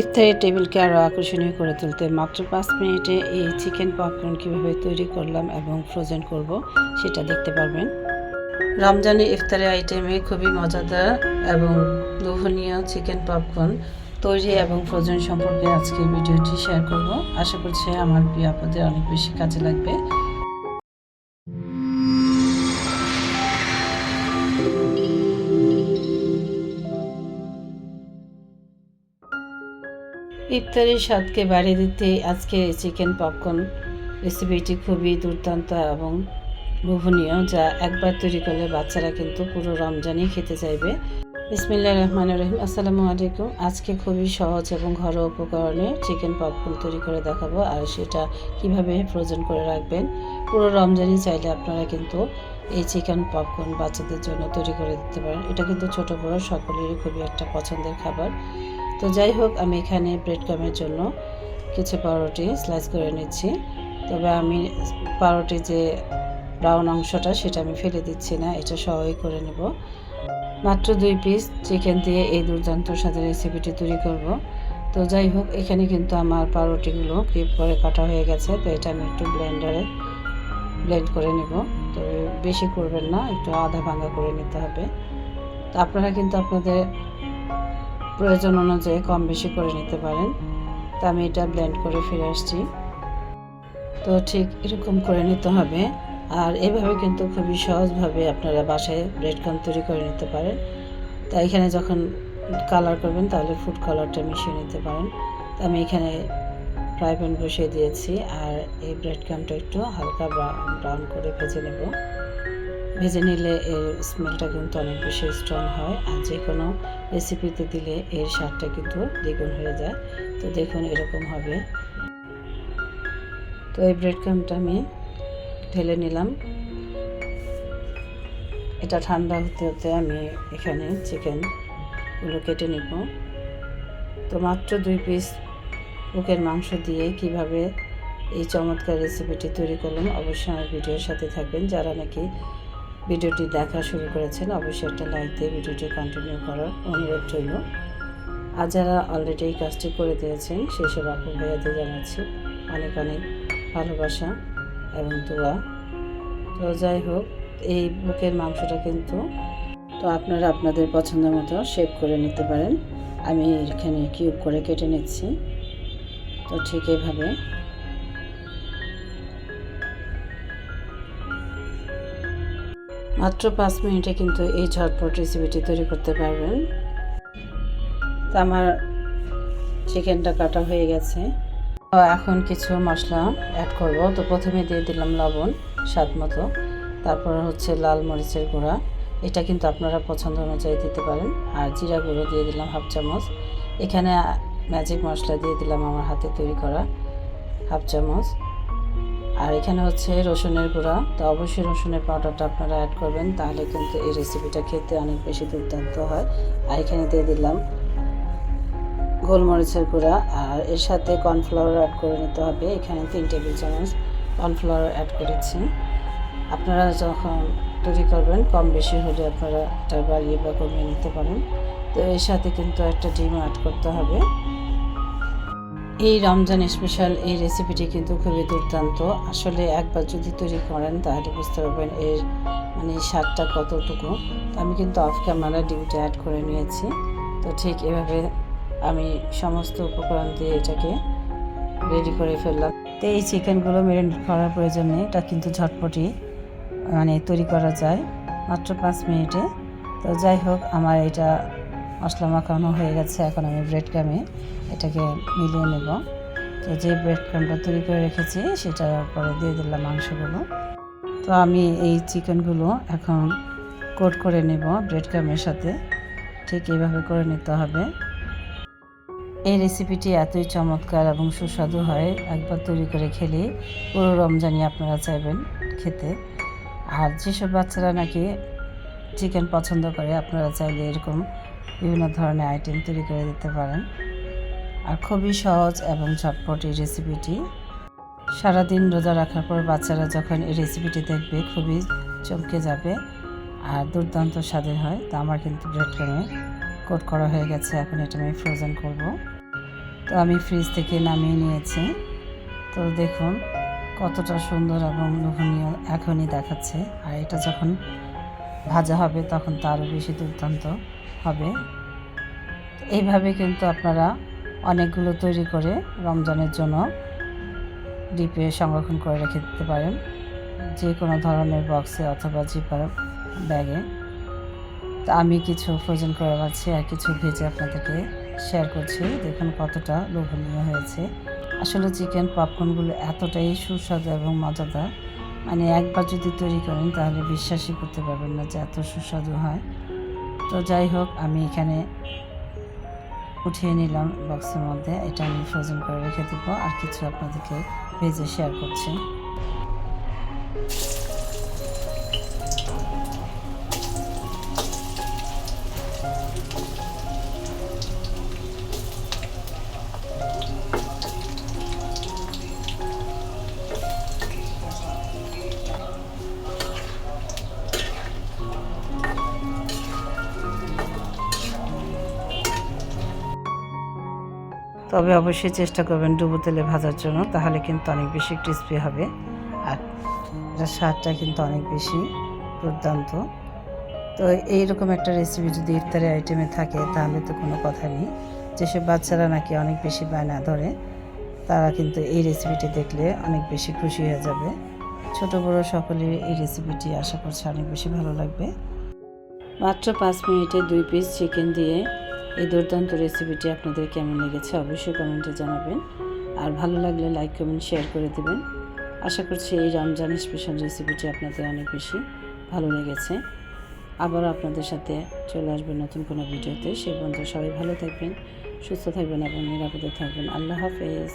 ইফতারের টেবিলকে আরও আকর্ষণীয় করে তুলতে মাত্র পাঁচ মিনিটে এই চিকেন পপকর্ন কীভাবে তৈরি করলাম এবং ফ্রোজেন করব সেটা দেখতে পারবেন। রমজানের ইফতারের আইটেমে খুবই মজাদার এবং লোভনীয় চিকেন পপকর্ন তৈরি এবং ফ্রোজেন সম্পর্কে আজকের ভিডিওটি শেয়ার করব। আশা করছি আমার প্রিয় অনেক বেশি কাজে লাগবে। ইফতারের স্বাদকে বাড়িয়ে দিতে আজকে চিকেন পপকর্ন রেসিপিটি খুবই দুর্দান্ত এবং লোভনীয়, যা একবার তৈরি করলে বাচ্চারা কিন্তু পুরো রমজানই খেতে চাইবে। বিসমিল্লা রহমান রহিম। আসসালামু আলাইকুম। আজকে খুবই সহজ এবং ঘরোয়া উপকরণে চিকেন পপকর্ন তৈরি করে দেখাবো আর সেটা কীভাবে ফ্রোজেন করে রাখবেন। পুরো রমজানই চাইলে আপনারা কিন্তু এই চিকেন পপকর্ন বাচ্চাদের জন্য তৈরি করে দিতে পারেন। এটা কিন্তু ছোট বড়, সকলেরই খুবই একটা পছন্দের খাবার। তো যাই হোক আমি এখানে ব্রেড কামের জন্য কিছু পাউরুটি স্লাইস করে নিচ্ছি। তবে আমি পাউরুটি যে ব্রাউন অংশটা, সেটা আমি ফেলে দিচ্ছি না, এটা সহই করে নেব। মাত্র দুই পিস চিকেন দিয়ে এই দুর্দান্ত সাথে রেসিপিটি তৈরি করব। তো যাই হোক এখানে কিন্তু আমার পাউরুটিগুলো কিপ করে কাটা হয়ে গেছে, তো এটা আমি একটু ব্লেন্ডারে ব্লেন্ড করে নেব। তো বেশি করবেন না, একটু আধা ভাঙা করে নিতে হবে। তো আপনারা কিন্তু আপনাদের প্রয়োজন অনুযায়ী কম বেশি করে নিতে পারেন। তো আমি এটা ব্লেন্ড করে ফিরে আসছি। তো ঠিক এরকম করে নিতে হবে। আর এভাবে কিন্তু খুবই সহজভাবে আপনারা বাসায় ব্রেড কাম তৈরি করে নিতে পারেন। তা এখানে যখন কালার করবেন, তাহলে ফুড কালারটা মিশিয়ে নিতে পারেন। তো আমি এখানে ফ্রাই প্যান বসিয়ে দিয়েছি। আর এই ব্রেড কামটা একটু হালকা ব্রাউন করে ভেজে নেব। ভেজে নিলে এর স্মেলটা কিন্তু অনেক বেশি স্ট্রং হয় আর যে কোনো রেসিপিতে দিলে এর স্বাদটা কিন্তু দ্বিগুণ হয়ে যায়। তো দেখুন এরকম হবে। তো এই ব্রেড ক্রামটা আমি ঢেলে নিলাম। এটা ঠান্ডা হতে হতে আমি এখানে চিকেনগুলো কেটে নিব। তো মাত্র দুই পিস বুকের মাংস দিয়ে কীভাবে এই চমৎকার রেসিপিটি তৈরি করলাম অবশ্যই আমার ভিডিওর সাথে থাকবেন। যারা নাকি ভিডিওটি দেখা শুরু করেছেন, অবশ্যই একটা লাইক দিয়ে ভিডিওটি কন্টিনিউ করার অনুরোধ রইল। আর যারা অলরেডি এই কাজটি করে দিয়েছেন, সেসব আপু ভাইয়াদের জানাচ্ছি অনেক অনেক ভালোবাসা এবং দোয়া। তো যাই হোক, এই বুকের মাংসটা কিন্তু তো আপনারা আপনাদের পছন্দ মতো শেপ করে নিতে পারেন। আমি এখানে কিউব করে কেটে নিচ্ছি। তো ঠিক এভাবে মাত্র পাঁচ মিনিটে কিন্তু এই ঝটপট রেসিপিটি তৈরি করতে পারবেন। তো আমার চিকেনটা কাটা হয়ে গেছে। তো এখন কিছু মশলা অ্যাড করব। তো প্রথমে দিয়ে দিলাম লবণ, স্বাদ মতো। তারপর হচ্ছে লাল মরিচের গুঁড়া। এটা কিন্তু আপনারা পছন্দ অনুযায়ী দিতে পারেন। আর জিরা গুঁড়ো দিয়ে দিলাম হাফ চামচ। এখানে ম্যাজিক মশলা দিয়ে দিলাম আমার হাতে তৈরি করা হাফ চামচ। আর এখানে হচ্ছে রসুনের গুঁড়া। তো অবশ্যই রসুনের পাউডারটা আপনারা অ্যাড করবেন, তাহলে কিন্তু এই রেসিপিটা খেতে অনেক বেশি দুর্দান্ত হয়। আর এখানে দিয়ে দিলাম গোলমরিচের গুঁড়া, আর এর সাথে কর্নফ্লাওয়ার অ্যাড করে নিতে হবে। এখানে তিন টেবিল চামচ কর্নফ্লাওয়ার অ্যাড করেছি। আপনারা যখন তৈরি করবেন, কম বেশি হলে আপনারা এটা বাড়িয়ে বা কমিয়ে নিতে পারেন। তো এর সাথে কিন্তু একটা ডিম অ্যাড করতে হবে। এই রমজান স্পেশাল এই রেসিপিটি কিন্তু খুবই দুর্দান্ত। আসলে একবার যদি তৈরি করেন, তাহলে বুঝতে পারবেন এর মানে স্বাদটা কতটুকু। আমি কিন্তু অফ ক্যামেরা ডিমটা অ্যাড করে নিয়েছি। তো ঠিক এভাবে আমি সমস্ত উপকরণ দিয়ে এটাকে রেডি করে ফেললাম। তো এই চিকেনগুলো মেরিনেট করার প্রয়োজন নেই, এটা কিন্তু ঝটপটি মানে তৈরি করা যায়। মাত্র পাঁচ মিনিটে। তো যাই হোক, আমার এটা মশলা মাখানো হয়ে গেছে, এখন আমি ব্রেড ক্রামে এটাকে মিলিয়ে নেব। তো যে ব্রেড ক্রামটা তৈরি করে রেখেছি সেটার পরে দিয়ে দিলাম মাংসগুলো। তো আমি এই চিকেনগুলো এখন কোট করে নেব ব্রেড ক্রামের সাথে। ঠিক এইভাবে করে নিতে হবে। এই রেসিপিটি এতই চমৎকার এবং সুস্বাদু হয়, একবার তৈরি করে খেলে পুরো রমজানি আপনারা চাইবেন খেতে। আর যেসব বাচ্চারা নাকি চিকেন পছন্দ করে, আপনারা চাইলে এরকম বিভিন্ন ধরনের আইটেম তৈরি করে দিতে পারেন। আর খুবই সহজ এবং ঝটপট এই রেসিপিটি সারাদিন রোজা রাখার পর বাচ্চারা যখন এই রেসিপিটি দেখবে, খুবই চমকে যাবে আর দুর্দান্ত স্বাদের হয়। তো আমার কিন্তু ব্রেড ক্রামে কোট করা হয়ে গেছে। এখন এটা আমি ফ্রোজেন করব। তো আমি ফ্রিজ থেকে নামিয়ে নিয়েছি। তো দেখুন কতটা সুন্দর এবং লোভনীয় এখনই দেখাচ্ছে। আর এটা যখন ভাজা হবে তখন তো আরও বেশি দুর্দান্ত। হবে। এইভাবে কিন্তু আপনারা অনেকগুলো তৈরি করে রমজানের জন্য ডিপে সংরক্ষণ করে রেখে দিতে পারেন। যে কোনো ধরনের বক্সে অথবা জিপার ব্যাগে। তো আমি কিছু ফ্রোজেন করে রাখছি আর কিছু ভেজে আপনাদেরকে শেয়ার করছি। দেখুন কতটা লোভনীয় হয়েছে। আসলে চিকেন পপকর্নগুলো এতটাই সুস্বাদু এবং মজাদার। মানে একবার যদি তৈরি করেন তাহলে বিশ্বাসই করতে পারবেন না যে এত সুস্বাদু হয়। তো যাই হোক, আমি এখানে উঠিয়ে নিলাম বক্সের মধ্যে। এটা আমি ফ্রোজেন করে রেখে দেবো। আর কিছু আপনাদেরকে ভেজে শেয়ার করছি। তবে অবশ্যই চেষ্টা করবেন ডুবো তেলে ভাজার জন্য, তাহলে কিন্তু অনেক বেশি ক্রিস্পি হবে। আর এটার স্বাদটা কিন্তু অনেক বেশি দুর্দান্ত। তো এইরকম একটা রেসিপি যদি ইফতারি আইটেমে থাকে, তাহলে তো কোনো কথা নেই। যেসব বাচ্চারা নাকি অনেক বেশি বায়না ধরে, তারা কিন্তু এই রেসিপিটি দেখলে অনেক বেশি খুশি হয়ে যাবে। ছোট, বড় সকলের এই রেসিপিটি আশা করছি অনেক বেশি ভালো লাগবে। মাত্র পাঁচ মিনিটে দুই পিস চিকেন দিয়ে এই দুর্দান্ত রেসিপিটি আপনাদের কেমন লেগেছে অবশ্যই কমেন্টে জানাবেন। আর ভালো লাগলে লাইক কমেন্ট শেয়ার করে দেবেন। আশা করছি এই রমজান স্পেশাল রেসিপিটি আপনাদের অনেক বেশি ভালো লেগেছে। আবারও আপনাদের সাথে চলে আসবেন নতুন কোনো ভিডিওতে। সেই পর্যন্ত সবাই ভালো থাকবেন, সুস্থ থাকবেন এবং নিরাপদে থাকবেন। আল্লাহ হাফেজ।